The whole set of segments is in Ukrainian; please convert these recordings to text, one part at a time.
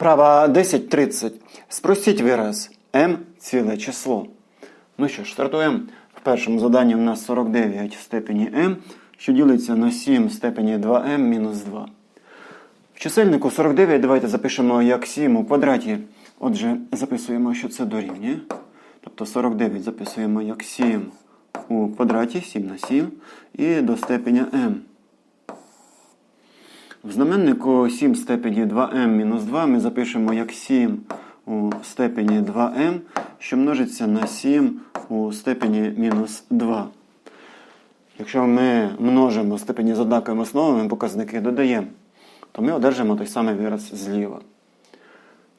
Вправа 10.30. Спростіть вираз m ціле число. Ну що ж, стартуємо. В першому заданні у нас 49 в степені m, що ділиться на 7 в степені 2m мінус 2. В чисельнику 49 давайте запишемо як 7 у квадраті. Отже, записуємо, що це дорівнює. Тобто 49 записуємо як 7 у квадраті, 7 на 7, і до степеня m. В знаменнику 7 в степені 2m мінус 2 ми запишемо як 7 у степені 2m, що множиться на 7 у степені мінус 2. Якщо ми множимо степені з однаковими основами, показники додаємо, то ми одержимо той самий вираз зліва.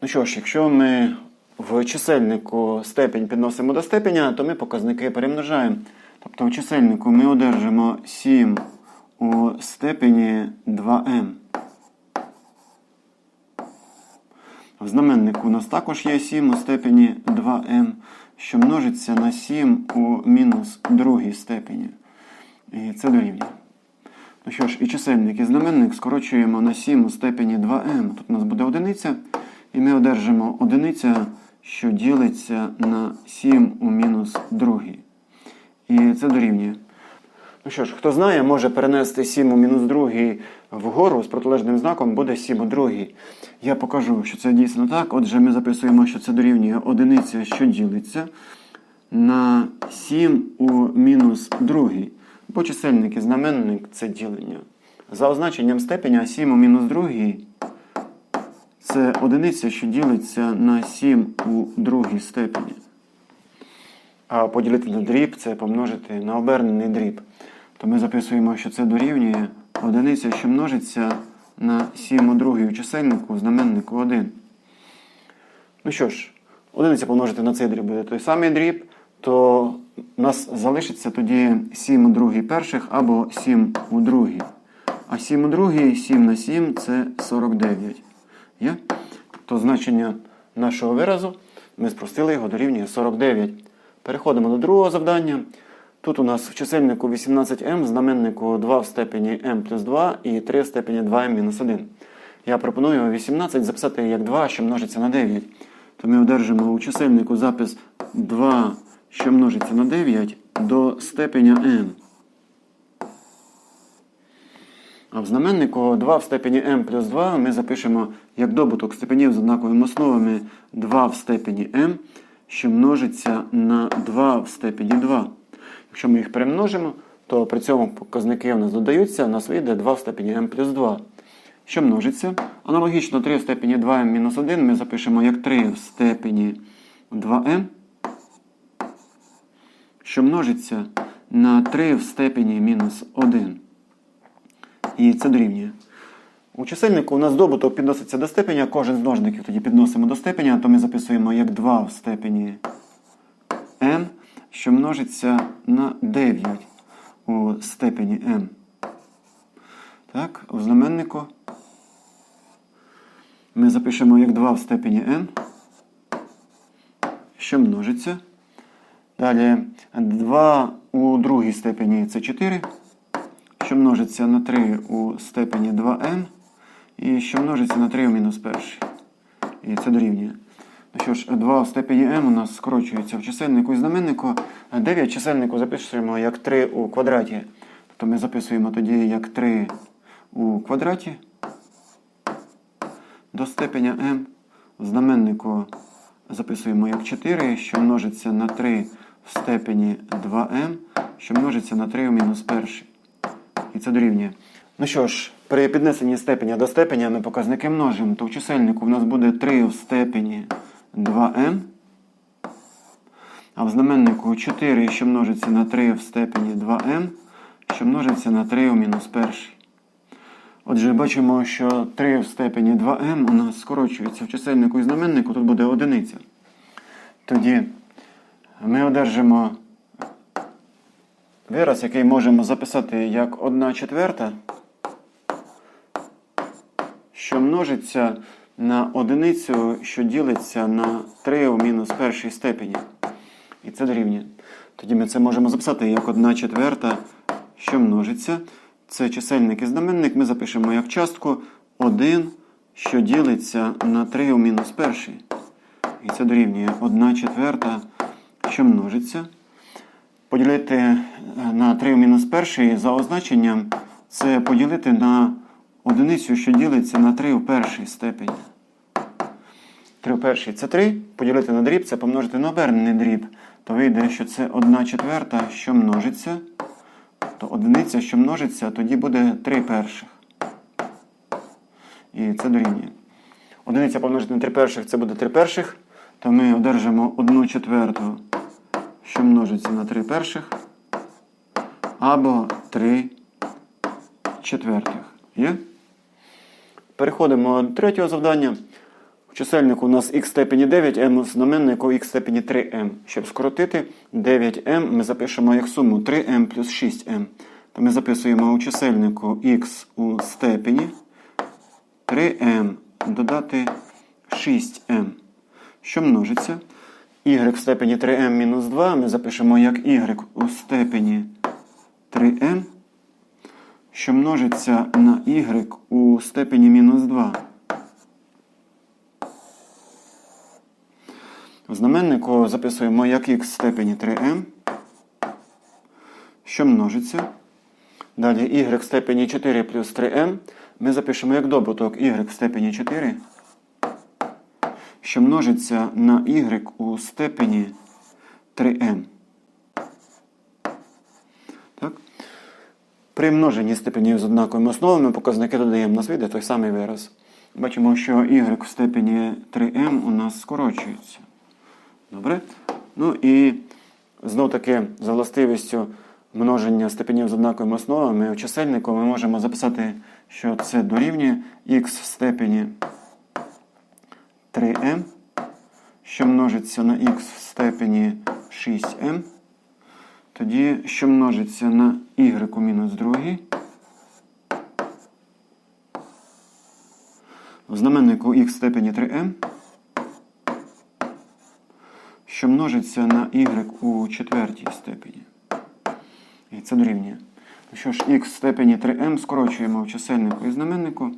Ну що ж, якщо ми в чисельнику степень підносимо до степеня, то ми показники перемножаємо. Тобто в чисельнику ми одержимо 7 у степені 2m. В знаменнику у нас також є 7 у степені 2m, що множиться на 7 у мінус другій степені. І це дорівнює. Ну що ж, і чисельник, і знаменник скорочуємо на 7 у степені 2m. Тут у нас буде одиниця. І ми одержимо одиниця, що ділиться на 7 у мінус другій. І це дорівнює. Ну що ж, хто знає, може перенести 7 у мінус другий вгору з протилежним знаком буде 7 у другій. Я покажу, що це дійсно так. Отже, ми записуємо, що це дорівнює одиниця, що ділиться на 7 у мінус другій. Бо чисельник і знаменник це ділення. За означенням степеня 7 у мінус другій це одиниця, що ділиться на 7 у другій степені. А поділити на дріб це помножити на обернений дріб. То ми записуємо, що це дорівнює одиниця, що множиться на 7 у другій у чисельнику, знаменнику 1. Ну що ж, одиниця помножити на цей дріб буде той самий дріб, то у нас залишиться тоді 7 у другій перших або 7 у другій. А 7 у другій, 7 на 7 це 49. Є? То значення нашого виразу ми спростили його дорівнює 49. Переходимо до другого завдання. Тут у нас в чисельнику 18m, в знаменнику 2 в степені m плюс 2 і 3 в степені 2m мінус 1. Я пропоную 18 записати як 2, що множиться на 9. То ми одержимо у чисельнику запис 2, що множиться на 9 до степеня m. А в знаменнику 2 в степені m плюс 2 ми запишемо як добуток степенів з однаковими основами 2 в степені m, що множиться на 2 в степені 2. Якщо ми їх перемножимо, то при цьому показники у нас додаються, у нас вийде 2 в степені m плюс 2. Що множиться? Аналогічно 3 в степені 2m мінус 1 ми запишемо як 3 в степені 2m, що множиться на 3 в степені мінус 1. І це дорівнює. У чисельнику у нас добуток підноситься до степеня, кожен з множників тоді підносимо до степеня, то ми записуємо як 2 в степені n, що множиться на 9 у степені m. Так, у знаменнику ми запишемо як 2 в степені n, що множиться. Далі 2 у другій степені це 4 що множиться на 3 у степені 2n, і що множиться на 3 у мінус 1. І це дорівнює. Що ж, 2 у степені m у нас скорочується в чисельнику і знаменнику. 9 чисельнику записуємо як 3 у квадраті. Тобто ми записуємо тоді як 3 у квадраті до степеня m. В знаменнику записуємо як 4, що множиться на 3 в степені 2m, що множиться на 3 у мінус 1. І це дорівнює. Ну що ж, при піднесенні степеня до степеня ми показники множимо, то в чисельнику в нас буде 3 в степені 2m, а в знаменнику 4, що множиться на 3 в степені 2m, що множиться на 3 у мінус 1. Отже, бачимо, що 3 в степені 2m у нас скорочується в чисельнику і знаменнику, тут буде одиниця. Тоді ми одержимо вираз, який можемо записати як 1 четверта, що множиться на одиницю, що ділиться на 3 у мінус першій степені. І це дорівнює. Тоді ми це можемо записати як 1 четверта, що множиться. Це чисельник і знаменник. Ми запишемо як частку 1 що ділиться на 3 у мінус перший. І це дорівнює 1 четверта, що множиться. Поділити е, на 3 у мінус перший за означенням це поділити на одиницю, що ділиться на 3 у першій степені. 3 у першій це 3, поділити на дріб це помножити на обернений дріб. То вийде, що це 1 четверта, що множиться. То одиниця, що множиться, тоді буде 3 перших. І це дорівнює. Одиниця помножити на 3 перших це буде 3 перших. То ми одержимо 1 четверту, що множиться на 3 перших. Або 3 четвертих. Є? Переходимо до третього завдання. У чисельнику у нас х степені 9m, у знаменнику х степені 3m. Щоб скоротити 9m, ми запишемо як суму 3m плюс 6m. То ми записуємо у чисельнику х у степені 3m додати 6m. Що множиться? y в степені 3m мінус 2 ми запишемо як y у степені 3m, що множиться на y у степені мінус 2. В знаменнику записуємо як х в степені 3m, що множиться. Далі y в степені 4 плюс 3m. Ми запишемо як добуток y в степені 4, що множиться на y у степені 3m. Так? При множенні степенів з однаковими основами показники додаємо. У нас вийде той самий вираз. Бачимо, що y в степені 3m у нас скорочується. Добре? Ну і знов таки за властивістю множення степенів з однаковими основами в чисельнику ми можемо записати, що це дорівнює х в степені 3m, що множиться на х в степені 6m. Тоді, що множиться на y у мінус 2. В знаменнику х в степені 3m що множиться на y у четвертій степені. І це дорівнює. Ну що ж, х в степені 3m скорочуємо в чисельнику і знаменнику,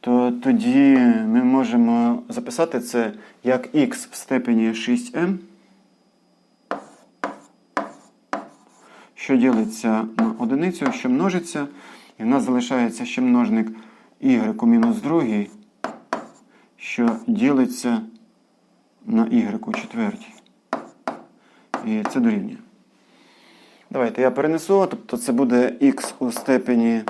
то тоді ми можемо записати це як х в степені 6m, що ділиться на одиницю, що множиться, і в нас залишається ще множник y у мінус 2, що ділиться на y четвертій. І це дорівнює. Давайте я перенесу, тобто це буде х у степені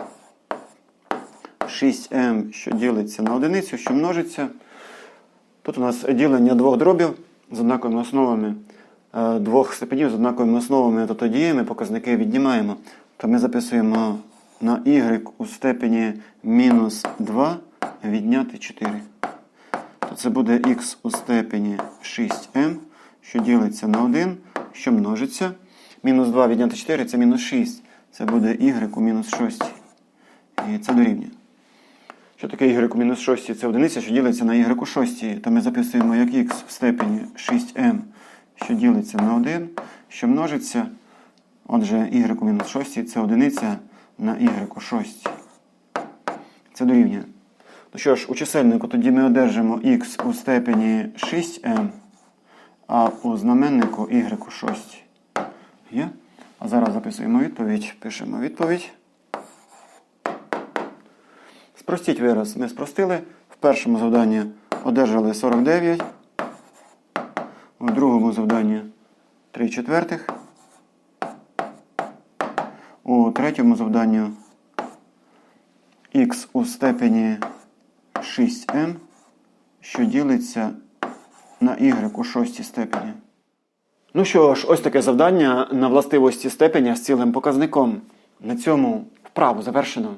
6m, що ділиться на одиницю, що множиться. Тут у нас ділення двох дробів з однаковими основами, е, двох степенів з однаковими основами, то тоді ми показники віднімаємо. То ми записуємо на y у степені мінус 2 відняти 4 то це буде х у степені 6m, що ділиться на 1, що множиться. Мінус 2 відняти 4 це мінус 6. Це буде y у мінус 6. І це дорівнює. Що таке y у мінус 6? Це одиниця, що ділиться на y у 6. То ми записуємо як х в степені 6m, що ділиться на 1, що множиться. Отже, y у мінус 6 це одиниця на y у 6. Це дорівнює. Ну що ж, у чисельнику тоді ми одержимо х у степені 6m, а у знаменнику y у 6. Є? А зараз записуємо відповідь. Пишемо відповідь. Спростіть вираз. Ми спростили. В першому завданні одержали 49. У другому завданні 3 четвертих. У третьому завданні х у степені 6m, що ділиться на y у шостій степені. Ну що ж, ось таке завдання на властивості степеня з цілим показником. На цьому вправу завершено.